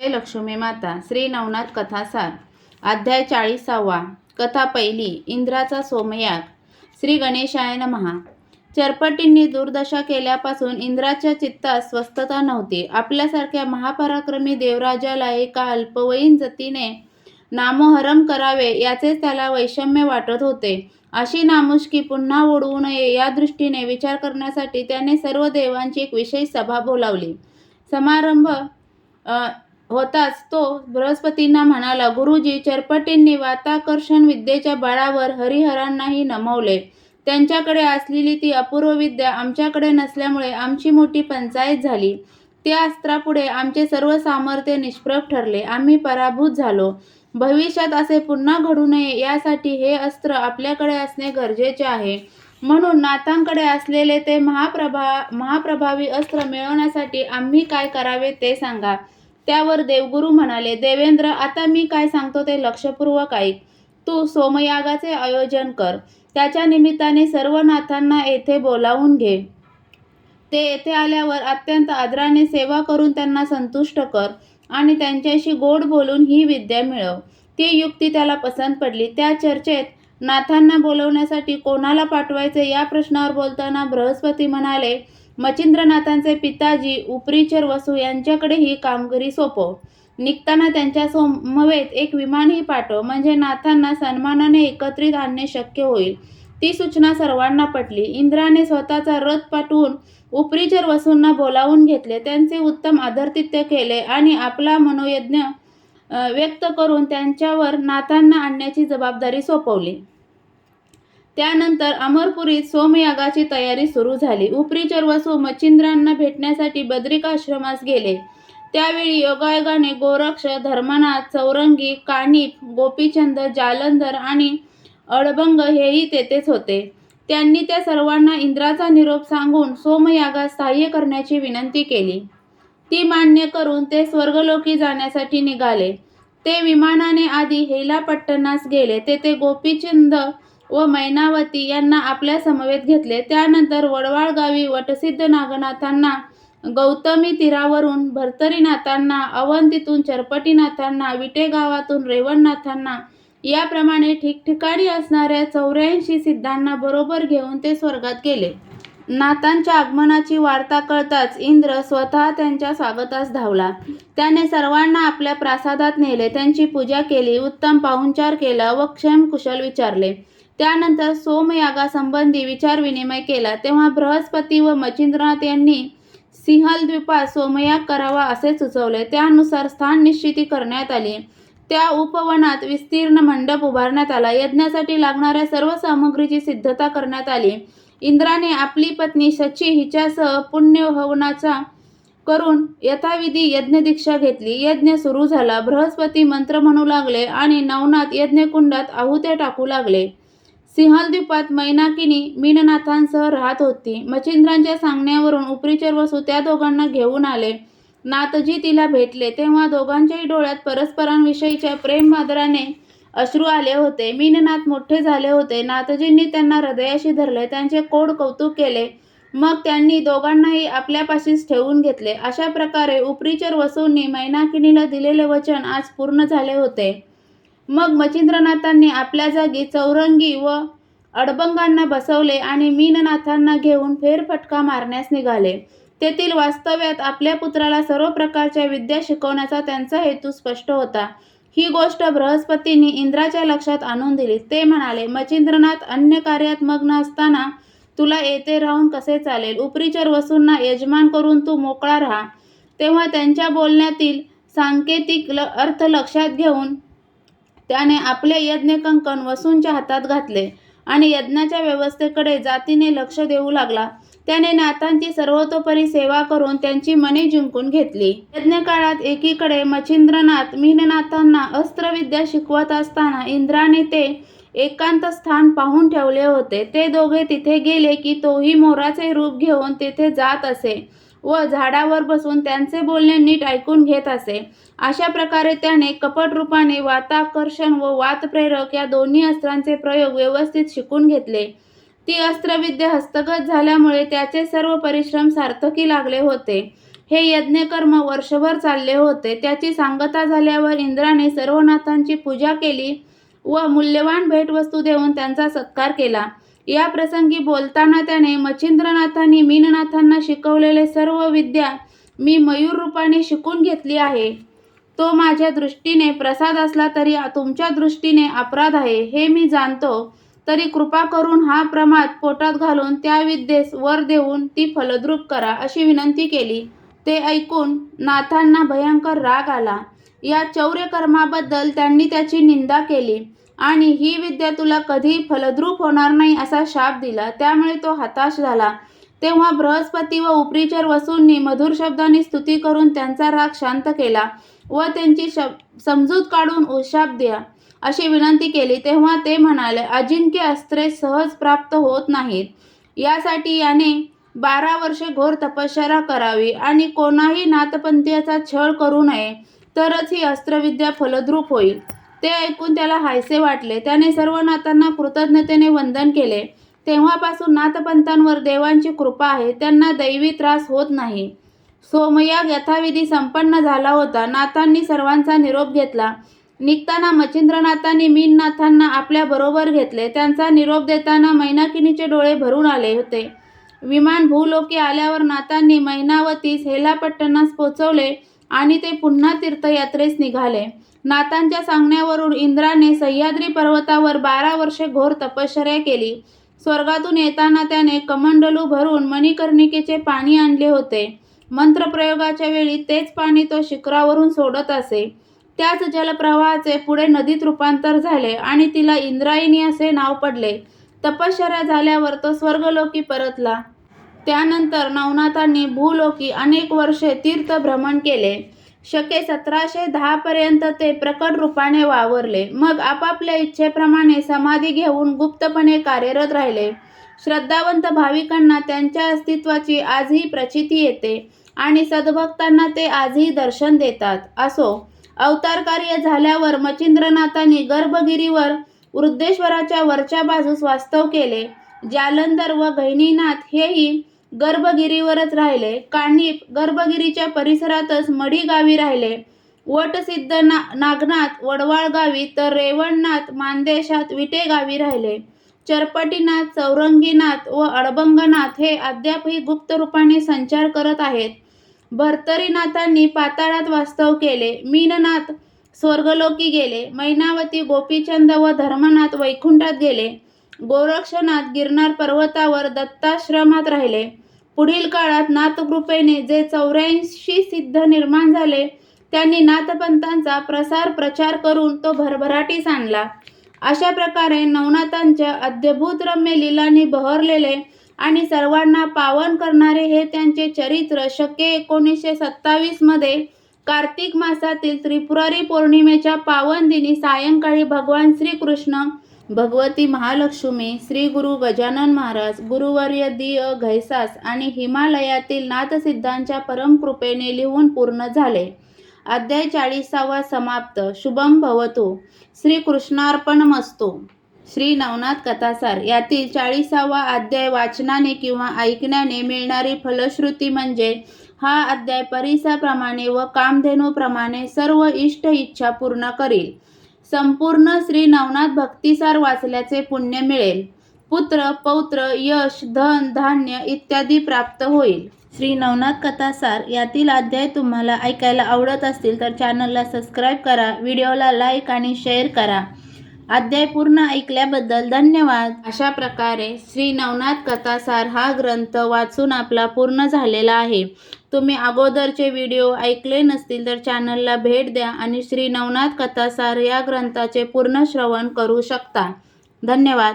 लक्ष्मी माता श्री नवनाथ कथासार अध्याय चाळीसावा कथा पहिली इंद्राचा सोमयाग श्री गणेशाय नमहा चरपटींनी दुर्दशा केल्यापासून इंद्राच्या चित्तात स्वस्थता नव्हती. आपल्यासारख्या महापराक्रमी देवराजाला एका अल्पवयीन जतीने नामोहरम करावे याचेच त्याला वैषम्य वाटत होते. अशी नामुष्की पुन्हा ओढवू नये या दृष्टीने विचार करण्यासाठी त्याने सर्व देवांची एक विशेष सभा बोलावली. समारंभ होताच. तो बृहस्पतींना म्हणाला गुरुजी चरपटींनी वाताकर्षण विद्येच्या बळावर हरिहरांनाही नमवले. त्यांच्याकडे असलेली ती अपूर्व विद्या आमच्याकडे नसल्यामुळे आमची मोठी पंचायत झाली. त्या अस्त्रापुढे आमचे सर्व सामर्थ्य निष्प्रभ ठरले. आम्ही पराभूत झालो. भविष्यात असे पुन्हा घडू नये यासाठी हे अस्त्र आपल्याकडे असणे गरजेचे आहे. म्हणून नाथांकडे असलेले ते महाप्रभा महाप्रभावी अस्त्र मिळवण्यासाठी आम्ही काय करावे ते सांगा. त्यावर देवगुरु म्हणाले देवेंद्र आता मी काय सांगतो ते लक्षपूर्वक ऐक. तू सोमयागाचे आयोजन कर. त्याच्या निमित्ताने सर्व नाथांना येथे बोलावून घे. ते येथे आल्यावर अत्यंत आदराने सेवा करून त्यांना संतुष्ट कर आणि त्यांच्याशी गोड बोलून ही विद्या मिळव. ती युक्ती त्याला पसंत पडली. त्या चर्चेत नाथांना बोलवण्यासाठी कोणाला पाठवायचे या प्रश्नावर बोलताना बृहस्पती म्हणाले मच्छिंद्रनाथांचे पिताजी उपरीचर वसू यांच्याकडे ही कामगिरी सोपव निघताना त्यांच्या समवेत एक विमानही पाठव म्हणजे नाथांना सन्मानाने एकत्रित आणणे शक्य होईल. ती सूचना सर्वांना पटली. इंद्राने स्वतःचा रथ पाठवून उपरीचर वसूंना बोलावून घेतले. त्यांचे उत्तम आदरतित्य केले आणि आपला मनोयज्ञ व्यक्त करून त्यांच्यावर नाथांना आणण्याची जबाबदारी सोपवली. त्यानंतर अमरपुरीत सोमयागाची तयारी सुरू झाली. उपरीचर वसू मच्छिंद्रांना भेटण्यासाठी बद्रिकाश्रमास गेले. त्यावेळी योगायोगाने गोरक्ष धर्मनाथ चौरंगी कानिप गोपीचंद जालंधर आणि अडबंग हेही तेथेच होते. त्यांनी त्या सर्वांना इंद्राचा निरोप सांगून सोमयागास सहाय्य करण्याची विनंती केली. ती मान्य करून ते स्वर्गलोकी जाण्यासाठी निघाले. ते विमानाने आधी हेलापट्टणास गेले. तेथे गोपीचंद व मैनावती यांना आपल्या समवेत घेतले. त्यानंतर वडवाळ गावी वटसिद्ध नागनाथांना गौतमी तीरावरून भर्तरीनाथांना अवंतीतून चरपटीनाथांना विटे गावातून रेवणनाथांना याप्रमाणे ठिकठिकाणी असणाऱ्या चौऱ्याऐंशी सिद्धांना बरोबर घेऊन ते स्वर्गात गेले. नाथांच्या आगमनाची वार्ता कळताच इंद्र स्वतः त्यांच्या स्वागतास धावला. त्याने सर्वांना आपल्या प्रासादात नेले. त्यांची पूजा केली उत्तम पाहुणचार केला व क्षेमकुशल विचारले. त्यानंतर सोमयागासंबंधी विचारविनिमय केला. तेव्हा बृहस्पती व मच्छिंद्रनाथ यांनी सिंहलद्वीपात सोमयाग करावा असे सुचवले. त्यानुसार स्थान निश्चिती करण्यात आली. त्या उपवनात विस्तीर्ण मंडप उभारण्यात आला. यज्ञासाठी लागणाऱ्या सर्व सामग्रीची सिद्धता करण्यात आली. इंद्राने आपली पत्नी शची हिच्यासह पुण्यहवनाचा करून यथाविधी यज्ञदीक्षा घेतली. यज्ञ सुरू झाला. बृहस्पती मंत्र म्हणू लागले आणि नवनाथ यज्ञकुंडात आहुत्या टाकू लागले. सिंहलद्वीपात मैनाकिनी मीननाथांसह राहत होती. मच्छिंद्रांच्या सांगण्यावरून उपरीचर वसू त्या दोघांना घेऊन आले. नाथजी तिला भेटले. तेव्हा दोघांच्याही डोळ्यात परस्परांविषयीच्या प्रेमभादराने अश्रू आले होते. मीननाथ मोठे झाले होते. नाथजींनी त्यांना हृदयाशी धरले. त्यांचे कोड कौतुक केले. मग त्यांनी दोघांनाही आपल्यापाशीच ठेवून घेतले. अशा प्रकारे उपरीचर वसूंनी मैनाकिनीला दिलेले वचन आज पूर्ण झाले होते. मग मच्छिंद्रनाथांनी आपल्या जागी चौरंगी व अडबंगांना बसवले आणि मीननाथांना घेऊन फेरफटका मारण्यास निघाले. तेथील वास्तव्यात आपल्या पुत्राला सर्व प्रकारच्या विद्या शिकवण्याचा त्यांचा हेतू स्पष्ट होता. ही गोष्ट बृहस्पतींनी इंद्राच्या लक्षात आणून दिली. ते म्हणाले मच्छिंद्रनाथ अन्य कार्यात मग्न असताना तुला येथे राहून कसे चालेल? उपरीचर वसूंना यजमान करून तू मोकळा राहा. तेव्हा त्यांच्या बोलण्यातील सांकेतिक ल अर्थ लक्षात घेऊन त्याने आपले यज्ञकंकण वसूंच्या हातात घातले आणि यज्ञाच्या व्यवस्थेकडे जातीने लक्ष देऊ लागला. त्याने नाथांची सर्वतोपरी सेवा करून त्यांची मने जिंकून घेतली. यज्ञकाळात एकीकडे मच्छिंद्रनाथ मीननाथांना अस्त्रविद्या शिकवत असताना इंद्राने ते एकांत स्थान पाहून ठेवले होते. ते दोघे तिथे गेले की तोही मोराचे रूप घेऊन तिथे जात असे. व झाडावर बसून त्यांचे बोलणे नीट ऐकून घेत असे. अशा प्रकारे त्याने कपट रूपाने वाताकर्षण व वातप्रेरक या दोन्ही अस्त्रांचे प्रयोग व्यवस्थित शिकून घेतले. ती अस्त्रविद्या हस्तगत झाल्यामुळे त्याचे सर्व परिश्रम सार्थकी लागले होते. हे यज्ञकर्म वर्षभर चालले होते. त्याची सांगता झाल्यावर इंद्राने सर्वनाथांची पूजा केली व मूल्यवान भेटवस्तू देऊन त्यांचा सत्कार केला. या प्रसंगी बोलताना त्याने मच्छिंद्रनाथांनी मीननाथांना शिकवलेले सर्व विद्या मी मयूर रूपाने शिकून घेतली आहे. तो माझ्या दृष्टीने प्रसाद असला तरी तुमच्या दृष्टीने अपराध आहे हे मी जाणतो. तरी कृपा करून हा प्रमाद पोटात घालून त्या विद्येस वर देऊन ती फलद्रूप करा अशी विनंती केली. ते ऐकून नाथांना भयंकर राग आला. या चौर्यकर्माबद्दल त्यांनी त्याची निंदा केली. आणि ही विद्या तुला कधी फलद्रूप होणार नाही असा शाप दिला. त्यामुळे तो हताश झाला. तेव्हा बृहस्पती व उपरीचर वसूंनी मधुर शब्दांनी स्तुती करून त्यांचा राग शांत केला व त्यांची शब समजूत काढून उशाप द्या अशी विनंती केली. तेव्हा ते म्हणाले अजिंक्य अस्त्रे सहज प्राप्त होत नाहीत. यासाठी याने बारा वर्षे घोर तपश्चर्या करावी आणि कोणाही नाथपंथीयाचा छळ करू नये. तरच ही अस्त्रविद्या फलद्रूप होईल. ते ऐकून त्याला हायसे वाटले. त्याने सर्व नाथांना कृतज्ञतेने वंदन केले. तेव्हापासून नाथपंथांवर देवांची कृपा आहे. त्यांना दैवी त्रास होत नाही. सोमयाग यथाविधी संपन्न झाला होता. नाथांनी सर्वांचा निरोप घेतला. निघताना मच्छिंद्रनाथांनी मीननाथांना आपल्या बरोबर घेतले. त्यांचा निरोप देताना मैनाकिनीचे डोळे भरून आले होते. विमान भूलोकी आल्यावर नाथांनी मैनावतीस हेलापट्टणास पोचवले. आणि ते पुन्हा तीर्थयात्रेस निघाले. नाथांच्या सांगण्यावरून इंद्राने सह्याद्री पर्वतावर बारा वर्षे घोर तपश्चर्या केली. स्वर्गातून येताना त्याने कमंडलू भरून मणिकर्णिकेचे पाणी आणले होते. मंत्रप्रयोगाच्या वेळी तेच पाणी तो शिखरावरून सोडत असे. त्याच जलप्रवाहाचे पुढे नदीत रूपांतर झाले आणि तिला इंद्रायणी असे नाव पडले. तपश्चर्या झाल्यावर तो स्वर्गलोकी परतला. त्यानंतर नवनाथांनी भूलोकी अनेक वर्षे तीर्थभ्रमण केले. शके सतराशे दहापर्यंत ते प्रकट रूपाने वावरले. मग आपापल्या इच्छेप्रमाणे समाधी घेऊन गुप्तपणे कार्यरत राहिले. श्रद्धावंत भाविकांना त्यांच्या अस्तित्वाची आजही प्रचिती येते आणि सद्भक्तांना ते आजही दर्शन देतात. असो अवतार कार्य झाल्यावर मच्छिंद्रनाथांनी गर्भगिरीवर वृद्धेश्वराच्या वरच्या बाजूस वास्तव केले. जालंधर व गहिनीनाथ हेही गर्भगिरीवरच राहिले. कानिप गर्भगिरीच्या परिसरातच मढी गावी राहिले. वटसिद्ध ना नागनाथ वडवाळ गावी तर रेवणनाथ मानदेशात विटे गावी राहिले. चरपटीनाथ चौरंगीनाथ व अडबंगनाथ हे अद्यापही गुप्त रूपाने संचार करत आहेत. भर्तरीनाथांनी पाताळात वास्तव केले. मीननाथ स्वर्गलोकी गेले. मैनावती गोपीचंद व धर्मनाथ वैकुंठात गेले. गोरक्षनाथ गिरनार पर्वतावर दत्ताश्रमात राहिले. पुढील काळात नाथकृपेने जे चौऱ्याऐंशी सिद्ध निर्माण झाले त्यांनी नाथपंथांचा प्रसार प्रचार करून तो भरभराटीस आणला. अशा प्रकारे नवनाथांच्या अद्यभूत रम्य लीलांनी बहरलेले आणि सर्वांना पावन करणारे हे त्यांचे चरित्र शके एकोणीसशे सत्तावीसमध्ये कार्तिक मासातील त्रिपुरारी पौर्णिमेच्या पावन दिनी सायंकाळी भगवान श्रीकृष्ण भगवती महालक्ष्मी श्री गुरु गजानन महाराज गुरुवर्य दिय घैसास आणि हिमालयातील नाथसिद्धांच्या परमकृपेने लिहून पूर्ण झाले. अध्याय चाळीसावा समाप्त. शुभम भवतो. श्री कृष्णार्पणमस्तु श्री नवनाथ कथासार यातील चाळीसावा अध्याय वाचनाने किंवा ऐकण्याने मिळणारी फलश्रुती म्हणजे हा अध्याय परिसाप्रमाणे व कामधेनूप्रमाणे सर्व इष्ट इच्छा पूर्ण करील. संपूर्ण श्री नवनाथ भक्तिसार वाचल्याचे पुण्य मिळेल. पुत्र पौत्र यश धन धान्य इत्यादी प्राप्त होईल. श्री नवनाथ कथासार यातील अध्याय तुम्हाला ऐकायला आवडत असतील तर चॅनलला सबस्क्राईब करा व्हिडिओला लाईक आणि शेअर करा. अध्याय पूर्ण ऐकल्याबद्दल धन्यवाद. अशा प्रकारे श्री नवनाथ कथासार हा ग्रंथ वाचून आपला पूर्ण झालेला आहे. तुम्ही अगोदरचे व्हिडिओ ऐकले नसतील तर चॅनलला भेट द्या आणि श्री नवनाथ कथासार या ग्रंथाचे पूर्ण श्रवण करू शकता. धन्यवाद.